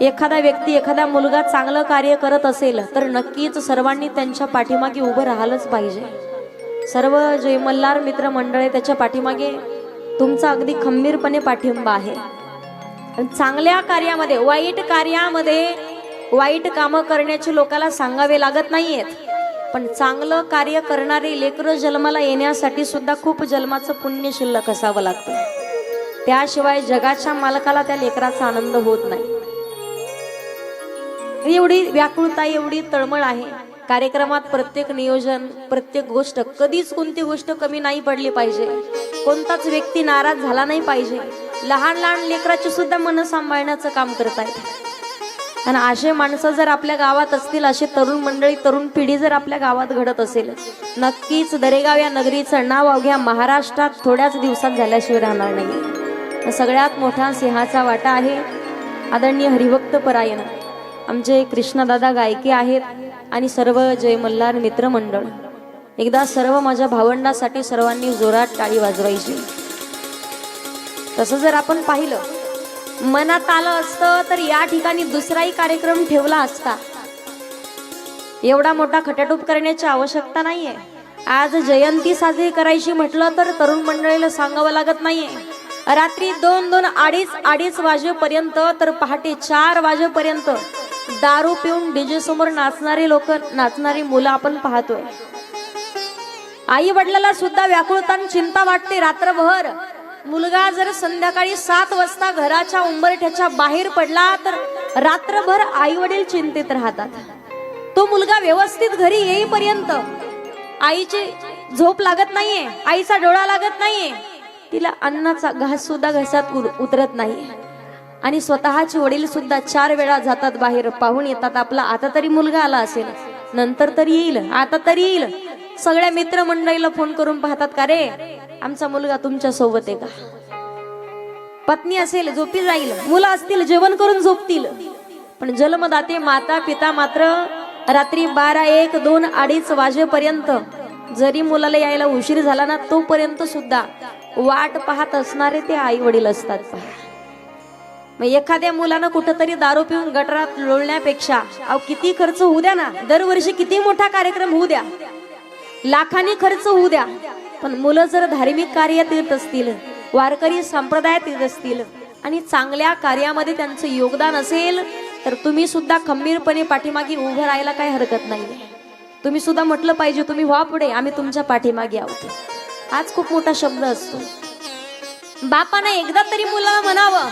एखादा व्यक्ती एखादा मुलगा चांगलं कार्य करत असेल तर नक्कीच सर्वांनी त्यांच्या पाठीमागे उभं राहिलंच पाहिजे. सर्व जे मल्हार मित्रमंडळ आहे त्याच्या पाठीमागे तुमचा अगदी खंबीरपणे पाठिंबा आहे. चांगल्या कार्यामध्ये वाईट कार्यामध्ये वाईट कामं करण्याची लोकाला सांगावे लागत नाहीयेत. पण चांगलं कार्य करणारे लेकरं जन्माला येण्यासाठी सुद्धा खूप जन्माचं पुण्य शिल्लक असावं लागतं. त्याशिवाय जगाच्या मालकाला त्या लेकराचा आनंद होत नाही. म्हणजे एवढी व्याकुळता एवढी तळमळ आहे. कार्यक्रमात प्रत्येक नियोजन प्रत्येक गोष्ट कधीच कोणती गोष्ट कमी नाही पडली पाहिजे. कोणताच व्यक्ती नाराज झाला नाही पाहिजे. लहान लहान लेकराची सुद्धा मन सांभाळण्याचं काम करतायत आणि असे माणसं जर आपल्या गावात असतील असे तरुण मंडळी तरुण पिढी जर आपल्या गावात घडत असेल नक्कीच दरेगाव या नगरीचं नाव अवघ्या महाराष्ट्रात थोड्याच दिवसात झाल्याशिवाय राहणार नाही. सगळ्यात मोठा सिंहाचा वाटा आहे आदरणीय हरिभक्त परायण. आमचे कृष्णदादा गायके आहेत आणि सर्व जय मल्हार मित्रमंडळ. एकदा सर्व माझ्या भावंडासाठी सर्वांनी जोरात टाळी वाजवायची. तसं जर आपण पाहिलं मनात आलं असतं तर या ठिकाणी दुसराही कार्यक्रम ठेवला असता. एवढा मोठा खटाटूप करण्याची आवश्यकता नाहीये. आज जयंती साजरी करायची म्हटलं तर तरुण मंडळीला सांगावं लागत नाहीये. रात्री दोन दोन अडीच अडीच वाजेपर्यंत तर पहाटे चार वाजेपर्यंत दारू पिऊन डीजे समोर नाचणारी लोक नाचणारी मुलं आपण पाहतोय. आई वडिलाला सुद्धा व्याकुळता चिंता वाटते रात्रभर. मुलगा जर संध्याकाळी सात वाजता घराच्या उंबरठ्याच्या बाहेर पडला तर रात्रभर आई वडील चिंतेत राहतात. तो मुलगा व्यवस्थित घरी येईपर्यंत आईची झोप लागत नाहीये आईचा डोळा लागत नाहीये. तिला अन्नाचा घास सुद्धा घशात उतरत नाही आणि स्वतःचे वडील सुद्धा चार वेळा जातात बाहेर पाहून येतात. आपला आता तरी मुलगा आला असेल. नंतर तरी येईल. आता तरी येईल. सगळ्या मित्रमंडळीला फोन करून पाहतात का रे आमचा मुलगा तुमच्यासोबत आहे का? पत्नी असेल झोपी जाईल. मुलं असतील जेवण करून झोपतील. पण जन्मदाते माता पिता मात्र रात्री बारा एक दोन अडीच वाजेपर्यंत जरी मुलाला यायला उशीर झाला ना तोपर्यंत सुद्धा वाट पाहत असणारे ते आई वडील असतात. पहा मग एखाद्या मुलानं कुठंतरी दारू पिऊन गटरात लोळण्यापेक्षा अहो किती खर्च होऊ द्या ना. दरवर्षी किती मोठा कार्यक्रम होऊ द्या. लाखांनी खर्च होऊ द्या. पण मुलं जर धार्मिक कार्यात येत असतील वारकरी संप्रदायात येत असतील आणि चांगल्या कार्यामध्ये त्यांचं योगदान असेल तर तुम्ही सुद्धा खंबीरपणे पाठीमागे उभं राहायला काही हरकत नाही तुम्ही सुद्धा म्हटलं पाहिजे तुम्ही व्हा पुढे आम्ही तुमच्या पाठीमागे आहोत. आज खूप मोठा शब्द असतो. बापानं एकदा तरी मुलाला म्हणावं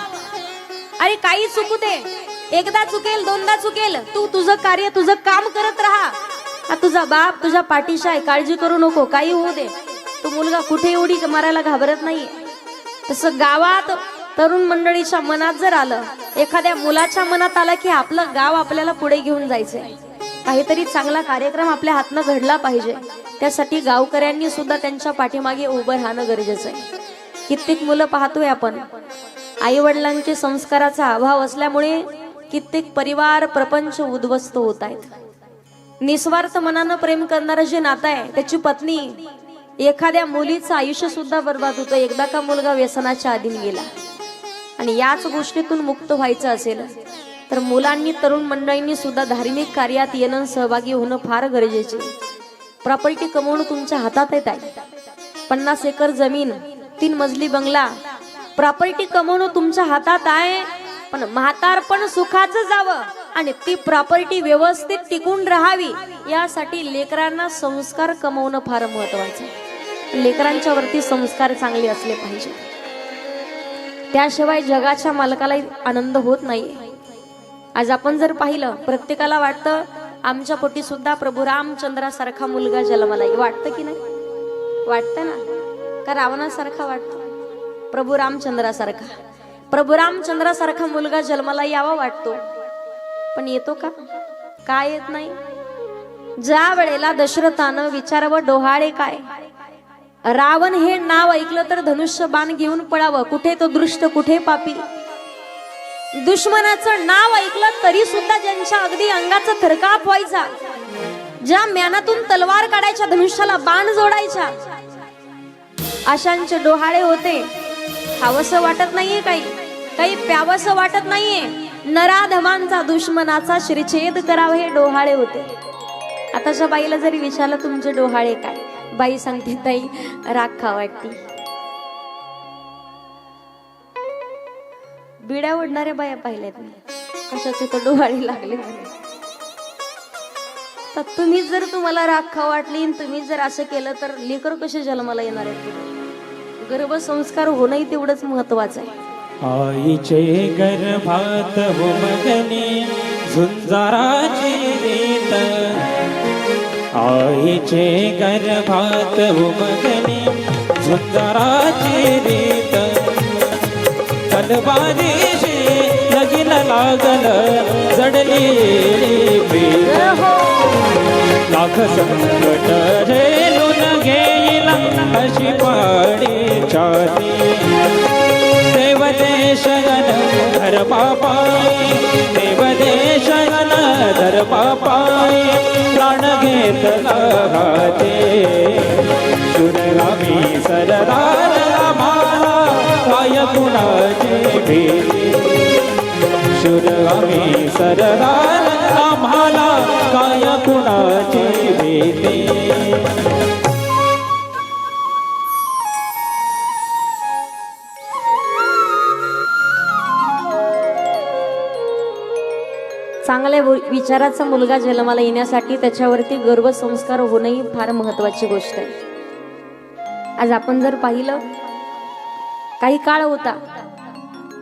अरे काही चुकू दे. एकदा चुकेल दोनदा चुकेल. तू तुझं कार्य तुझं काम करत राहा. हा तुझा बाप तुझ्या पाठीशी आहे काळजी करू नको काही होऊ दे. तो मुलगा कुठे एवढी मारायला घाबरत नाही तसं गावात तरुण मंडळीच्या मनात जर आलं एखाद्या मुलाच्या मनात आलं की आपलं गाव आपल्याला पुढे घेऊन जायचंय. काहीतरी चांगला कार्यक्रम आपल्या हातनं घडला पाहिजे. त्यासाठी गावकऱ्यांनी सुद्धा त्यांच्या पाठीमागे उभं राहणं गरजेचं आहे. कित्येक मुलं पाहतोय आपण. आई वडिलांचे संस्काराचा अभाव असल्यामुळे कित्येक परिवार प्रपंच उद्ध्वस्त होत आहेत. निस्वार्थ मनानं प्रेम करणारं जे नातं आहे त्याची पत्नी एखाद्या मुलीचं आयुष्य सुद्धा बर्बाद होतं. एकदा का मुलगा व्यसनाच्या अधीन गेला. आणि याच गोष्टीतून मुक्त व्हायचं असेल तर मुलांनी तरुण मंडळींनी सुद्धा धार्मिक कार्यात येणं सहभागी होणं फार गरजेचे प्रॉपर्टी कमवणं तुमच्या हातात येत आहे पन्नास एकर जमीन तीन मजली बंगला प्रॉपर्टी कमवणं तुमच्या हातात आहे पण म्हातारपण सुखाचं जावं आणि ती प्रॉपर्टी व्यवस्थित टिकून राहावी यासाठी लेकरांना संस्कार कमवणं फार महत्वाचं आहे. लेकरांच्या वरती संस्कार चांगले असले पाहिजे. त्याशिवाय जगाच्या मालकाला आनंद होत नाही आज आपण जर पाहिलं प्रत्येकाला वाटतं आमच्या पोटी सुद्धा प्रभू रामचंद्रासारखा मुलगा जन्माला वाटतं की नाही? वाटतं ना? का रावणासारखा वाटतं? प्रभू रामचंद्रासारखा. प्रभू रामचंद्रासारखा मुलगा जन्माला यावा वाटतो. पण येतो का? काय येत नाही? ज्या वेळेला दशरथानं विचारावं डोहाळे काय? रावण हे नाव ऐकलं तर धनुष्य बाण घेऊन पळावं. कुठे तो दृष्ट कुठे पापी? दुश्मनाचं नाव ऐकलं तरी सुद्धा ज्यांच्या अगदी अंगाचा थरकाप व्हायचा. ज्या म्यानातून तलवार काढायच्या धनुष्याला बाण जोडायच्या. अशांचे डोहाळे होते. खावस वाटत नाहीये काही. काही प्यावस वाटत नाहीये. नराधमांचा दुश्मनाचा श्रीछेद करावा हे डोहाळे होते. आताच्या बाईला जरी विचारलं तुमचे डोहाळे काय? बाई सांगते ताई राग खा वाटती बिड्या ओढणाऱ्या बाया पाहिल्यात मी. कशाचे तर डोहाळे लागले तर तुम्ही जर तुम्हाला राग खा वाटली तुम्ही जर असं केलं तर लेकर कसे जन्माला येणार आहेत गर्भसंस्कार होणंही तेवढंच महत्वाचं आहे. आईचे गर्भात हो मगने झुंजाराची रीत. आईचे गर्भात हो मगने झुंजाराची रीत. तलवारीशी लगीन लागल जडली लाख संकट झेलून घेईल अशी पाडी छाती. देव देशगन धर बापाई देव देशगन धर बापाई प्राण घेतला हाते शुरगामी सरदार आम्हाला काय कुणाची भीती शुरगामी सरदार आम्हाला काय कुणाची भीती? चांगल्या विचाराचा मुलगा जन्माला येण्यासाठी त्याच्यावरती गर्भसंस्कार होणंही फार महत्वाची गोष्ट आहे. आज आपण जर पाहिलं काही काळ होता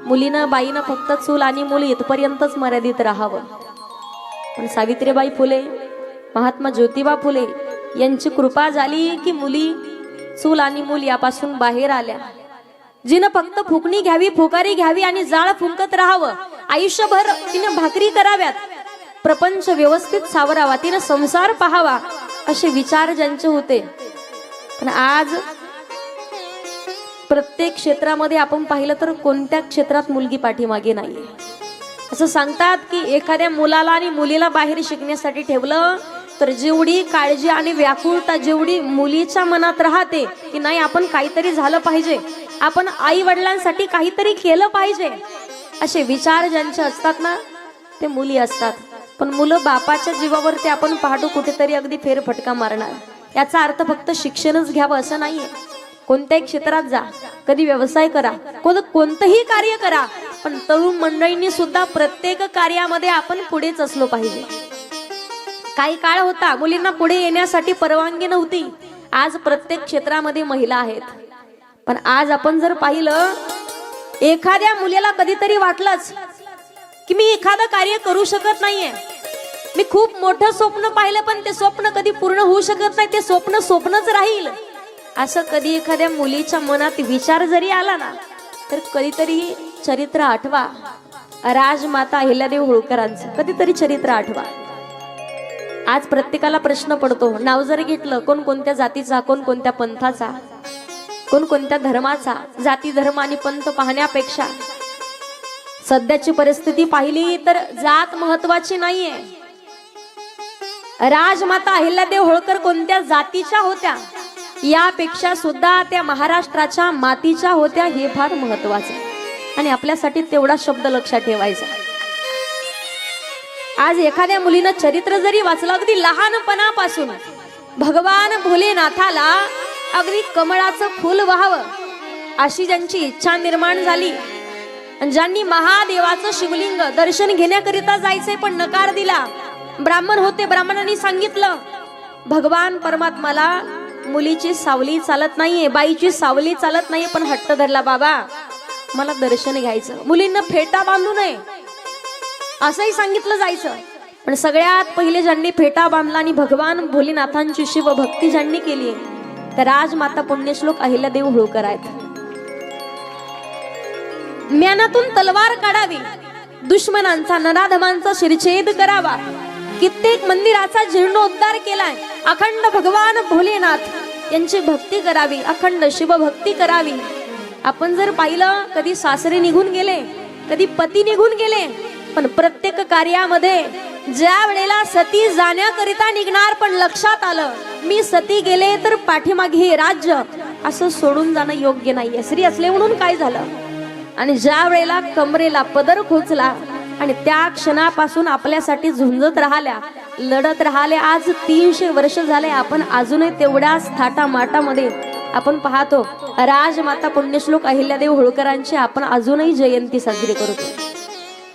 मुलीनं बाईनं फक्त चूल आणि मुली इथपर्यंतच मर्यादित राहावं. पण सावित्रीबाई फुले महात्मा ज्योतिबा फुले यांची कृपा झाली की मुली चूल आणि मूल यापासून बाहेर आल्या. जिनं फक्त फुकणी घ्यावी फुकारी घ्यावी आणि जाळ फुंकत राहावं आयुष्यभर तिने भाकरी कराव्यात प्रपंच व्यवस्थित सावरावा तिनं संसार पहावा असे विचार ज्यांचे होते. पण आज प्रत्येक क्षेत्रामध्ये आपण पाहिलं तर कोणत्या क्षेत्रात मुलगी पाठीमागे नाही असं सांगतात की एखाद्या मुलाला आणि मुलीला बाहेर शिकण्यासाठी ठेवलं तर जेवढी काळजी आणि व्याकुळता जेवढी मुलीच्या मनात राहते की नाही आपण काहीतरी झालं पाहिजे. आपण आई वडिलांसाठी काहीतरी केलं पाहिजे. असे विचार ज्यांचे असतात ना ते मुली असतात. पण मुलं बापाच्या जीवावरती आपण पाहतो कुठेतरी अगदी फेरफटका मारणार. याचा अर्थ फक्त शिक्षणच घ्यावं असं नाहीये. कोणत्याही क्षेत्रात जा. कधी व्यवसाय करा. कोण कोणतंही कार्य करा. पण तरुण मंडळींनी सुद्धा प्रत्येक कार्यामध्ये आपण पुढेच असलो पाहिजे. काही काळ होता मुलींना पुढे येण्यासाठी परवानगी नव्हती. आज प्रत्येक क्षेत्रामध्ये महिला आहेत. पण आज आपण जर पाहिलं एखाद्या मुलीला कधीतरी वाटलंच की मी एखादं कार्य करू शकत नाहीये. मी खूप मोठं स्वप्न पाहिलं पण ते स्वप्न कधी पूर्ण होऊ शकत नाही. ते स्वप्न स्वप्नच राहील. असं कधी एखाद्या मुलीच्या मनात विचार जरी आला ना तर कधीतरी चरित्र आठवा. राजमाता अहिल्यादेव होळकरांचं कधीतरी चरित्र आठवा. आज प्रत्येकाला प्रश्न पडतो नाव जर घेतलं कोण कोणत्या जातीचा कोण कोणत्या पंथाचा कोण कोणत्या धर्माचा जाती धर्म आणि पंथ पाहण्यापेक्षा. सध्याची परिस्थिती पाहिली तर जात महत्वाची नाहीये. राजमाता अहिल्यादेव होळकर कोणत्या जातीच्या होत्या? यापेक्षा सुद्धा त्या महाराष्ट्राच्या मातीच्या होत्या हे फार महत्वाचं आणि आपल्यासाठी तेवढा शब्द लक्षात ठेवायचा. आज एखाद्या मुलीनं चरित्र जरी वाचलं अगदी लहानपणापासून भगवान भोलेनाथाला अगदी कमळाचं फुल व्हावं अशी ज्यांची इच्छा निर्माण झाली आणि ज्यांनी महादेवाचं शिवलिंग दर्शन घेण्याकरिता जायचंय पण नकार दिला ब्राह्मण होते ब्राह्मणांनी सांगितलं भगवान परमात्माला मुलीची सावली चालत नाहीये बाईची सावली चालत नाहीये पण हट्ट धरला बाबा. मला दर्शन घ्यायचं. मुलींना फेटा बांधू नये. असंही सांगितलं जायचं. पण सगळ्यात पहिले ज्यांनी फेटा बांधला आणि भगवान भोलेनाथांची शिवभक्ती ज्यांनी केली तर राजमाता पुण्यश्लोक अहिल्यादेव होळकर आहेत. ज्ञानातून तलवार काढावी. दुश्मनांचा नराधमांचा शिरछेद करावा. कित्येक मंदिराचा जीर्णोद्धार केलाय. अखंड भगवान भोलेनाथ यांची भक्ती करावी अखंड शिवभक्ती करावी. आपण जर पाहिलं कधी सासरे निघून गेले कधी पती निघून गेले पण प्रत्येक कार्यामध्ये ज्या वेळेला सती जाण्याकरिता निघणार पण लक्षात आलं मी सती गेले तर पाठीमागे राज्य असं सोडून जाणं योग्य नाहीये. स्त्री असले म्हणून काय झालं? आणि ज्या वेळेला कमरेला पदर खोचला आणि त्या क्षणापासून आपल्यासाठी झुंजत राहिल्या लढत राहले. आज तीनशे वर्ष झाले आपण अजूनही तेवढ्याच थाटा माटामध्ये आपण पाहतो. राजमाता पुण्यश्लोक अहिल्यादेव होळकरांची आपण अजूनही जयंती साजरी करतो.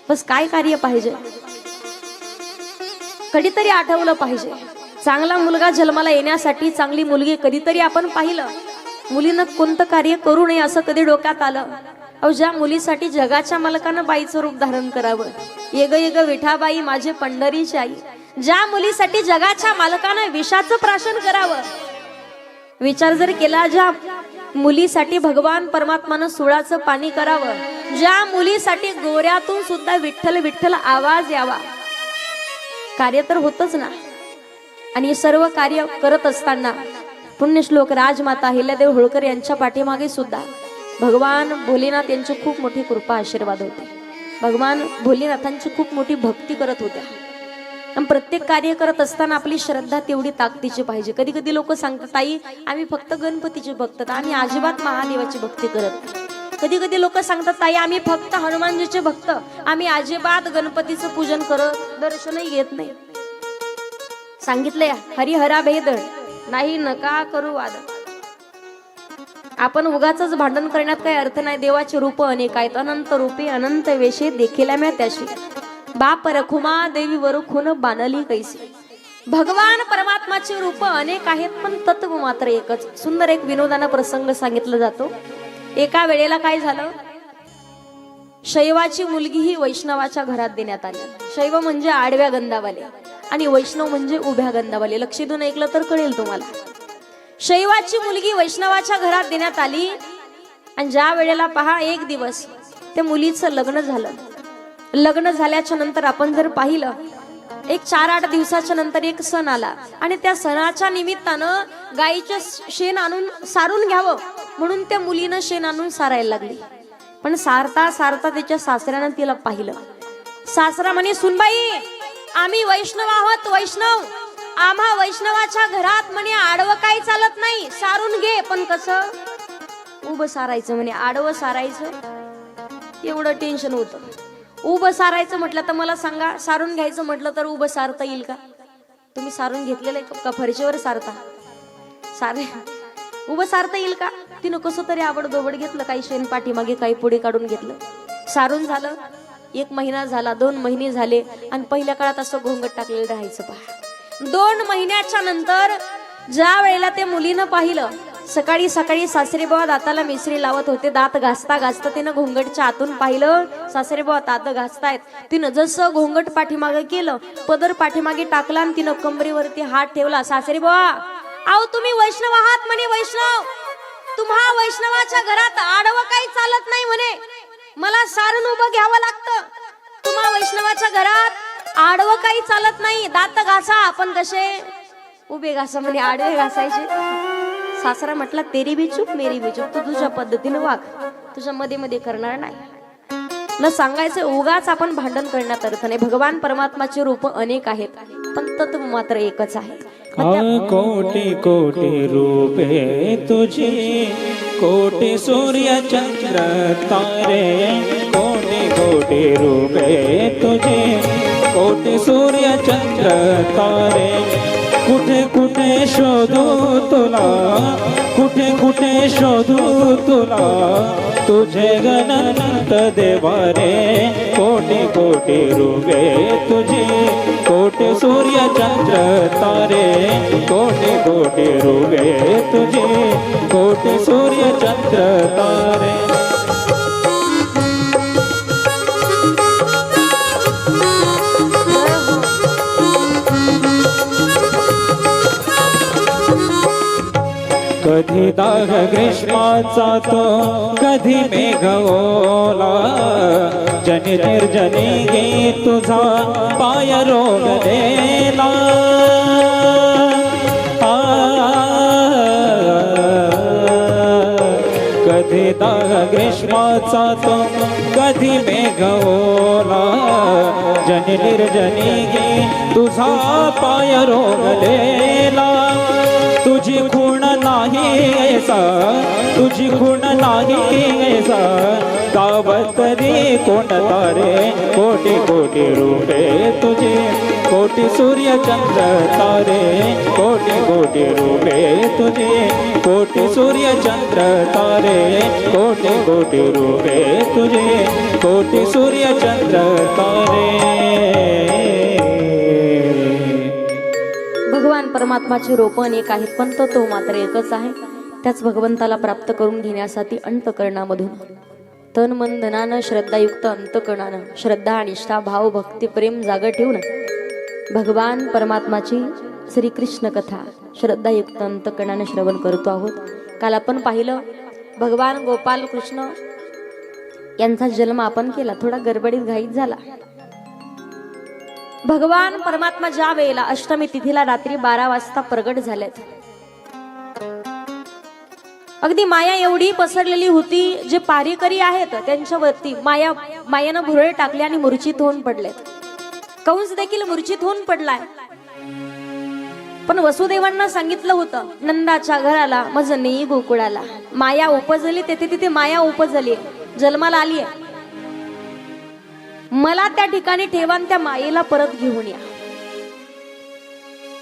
बस काय कार्य पाहिजे? कधीतरी आठवलं पाहिजे. चांगला मुलगा जन्माला येण्यासाठी चांगली मुलगी कधीतरी आपण पाहिलं. मुलीनं कोणतं कार्य करू नये असं कधी डोक्यात आलं? अहो ज्या मुलीसाठी जगाच्या मालकानं बाईचं रूप धारण करावं. येग येग विठाबाई माझे पंढरीची आई ज्या मुलीसाठी जगाच्या मालकानं विषाचं प्राशन करावं. विचार जर केला ज्या मुलीसाठी भगवान परमात्मानं सुळाचं पाणी करावं. ज्या मुलीसाठी गोऱ्यातून सुद्धा विठ्ठल विठ्ठल आवाज यावा. कार्य तर होतच ना. आणि सर्व कार्य करत असताना पुण्यश्लोक राजमाता अहिल्यादेव होळकर यांच्या पाठीमागे सुद्धा भगवान भोलेनाथ यांची खूप मोठी कृपा आशीर्वाद होते. भगवान भोलेनाथांची खूप मोठी भक्ती करत होत्या. आणि प्रत्येक कार्य करत असताना आपली श्रद्धा तेवढी ताकदीची पाहिजे. कधी कधी लोक सांगतात ताई आम्ही फक्त गणपतीची भक्त आम्ही अजिबात महादेवाची भक्ती करत कधी कधी लोक सांगतात ताई आम्ही फक्त हनुमानजीचे भक्त. आम्ही अजिबात गणपतीचं पूजन करत दर्शनही घेत नाही. सांगितलंय हरिहरा भेद नाही नका करू वाद आपण उगाच भांडण करण्यात काही अर्थ नाही. देवाचे रूप अनेक आहेत. अनंत रूपे अनंत वेशे देखील म्या त्याशी. बाप रखुमा देवी वरुखुन बांधली कैसी. भगवान परमात्माचे रूप अनेक आहेत पण तत्व मात्र एकच. सुंदर एक विनोदाना प्रसंग सांगितला जातो. एका वेळेला काय झालं? शैवाची मुलगी ही वैष्णवाच्या घरात देण्यात आली. शैव म्हणजे आडव्या गंधावाले आणि वैष्णव म्हणजे उभ्या गंधावाले. लक्ष देऊन ऐकलं तर कळेल तुम्हाला. शैवाची मुलगी वैष्णवाच्या घरात देण्यात आली. आणि ज्या वेळेला पहा एक दिवस त्या मुलीचं लग्न झालं. लग्न झाल्याच्यानंतर आपण जर पाहिलं एक चार आठ दिवसाच्या नंतर एक सण आला. आणि त्या सणाच्या निमित्तानं गाईचं शेण आणून सारून घ्यावं म्हणून त्या मुलीनं शेण आणून सारायला लागली. पण सारता सारता त्याच्या सासऱ्यानं तिला पाहिलं. सासरा म्हणे सुनबाई आम्ही वैष्णव आहोत वैष्णव. आम्हा वैष्णवाच्या घरात म्हणे आडवं काही चालत नाही. सारून घे पण कसं? उभं सारायचं म्हणे आडवं सारायचं. एवढं टेन्शन होतं. उभं सारायचं म्हटलं तर मला सांगा सारून घ्यायचं म्हटलं तर उभं सारता येईल का? तुम्ही सारून घेतलेलं आहे का? फरशीवर सारता. सारे उभं सारता येईल का? तिनं कसं तरी आवड दोबड घेतलं काही शेण पाठीमागे काही पुढे काढून घेतलं. सारून झालं. एक महिना झाला दोन महिने झाले. आणि पहिल्या काळात असं घोंगट टाकलेलं राहायचं पहा. दोन महिन्याच्या नंतर ज्या वेळेला ते मुलीनं पाहिलं सकाळी सकाळी सासरे दाताला मिसरी लावत होते दात घासता घासता तिनं घोंगटच्या आतून पाहिलं. सासरे दात घासतायत. तिनं जसं घोंगट पाठीमागे केलं पदर पाठीमागे टाकला आणि तिनं कंबरीवरती हात ठेवला. सासरे आहो तुम्ही वैष्णव आहात म्हणे वैष्णव. तुम्हा वैष्णवाच्या घरात आडवं काही चालत नाही म्हणे. मला सारून उभं घ्यावं लागतं. तुम्हा वैष्णवाच्या घरात आडवं काही चालत नाही. दात घासा आपण कसे उभे घासा म्हणे आडवे घासायचे. सासरा म्हटला तेरी बी चूक मेरी बी चूक. तू तुझ्या पद्धतीने वाघ तुझ्या मध्ये मध्ये करणार नाही. न सांगायचं उगाच आपण भांडण करण्यात अर्थ नाही. भगवान परमात्माचे रूप अनेक आहेत पण तत्व मात्र एकच आहे. कोटी कोटी रूपे तुझी. कोटी सूर्य चंद्र तारे. कोटी कोटी रूपे तुझे. कोटी सूर्य चंद्र तारे. कुठे कुठे शोधू तुला? कुठे कुठे शोधू तुला? तुझे गणनंत देवारे कोटी कोटी रुगे तुझे. कोटि सूर्य चंद्र तारे कोटी कोटी रुगे तुझे. कोटि सूर्य चंद्र तारे. कधी दाग ग्रीष्माचा तो कधी मेघ ओला. जनी निर्जनी गे तुझा पाय रोग देला. कधी दाग ग्रीष्माचा तो कधी मेघ ओला. जनी निर्जनी गे तुझा पाय रोगलेला तुझी खूण नाही ऐसा, तुझी खूण नाही ऐसा गावत रे कोण तारे, कोटी कोटी रूपे तुझे, कोटी सूर्य चंद्र तारे, कोटी कोटी रूपे तुझे, कोटी सूर्य चंद्र तारे, कोटी कोटी रूपे तुझे, कोटी सूर्य चंद्र तारे। भगवान परमात्माचे रूप अनेक आहेत पण तो तो मात्र एकच आहे. त्याच भगवंताला प्राप्त करून घेण्यासाठी अंतकरणामधून. तन मन धनानं श्रद्धायुक्त अंतकरणानं श्रद्धा निष्ठा भाव भक्ती प्रेम जागा ठेवून भगवान परमात्माची श्रीकृष्ण कथा श्रद्धायुक्त अंतकरणानं श्रवण करतो आहोत. काल आपण पाहिलं भगवान गोपाल कृष्ण यांचा जन्म आपण केला थोडा गडबडीत घाईत झाला. भगवान परमात्मा ज्या वेळेला अष्टमी तिथीला रात्री बारा वाजता प्रगट झालेत. अगदी माया एवढी पसरलेली होती जे पारेकरी आहेत त्यांच्यावरती माया मायानं भुरळे टाकले आणि मूर्छित होऊन पडलेत. कंस देखील मूर्छित होऊन पडलाय. पण वसुदेवांना सांगितलं होतं नंदाच्या घराला मज नेई गोकुळाला. माया उपजली तेथे तिथे माया उपजली. जन्माला आली मला त्या ठिकाणी ठेवा त्या मायेला परत घेऊन या.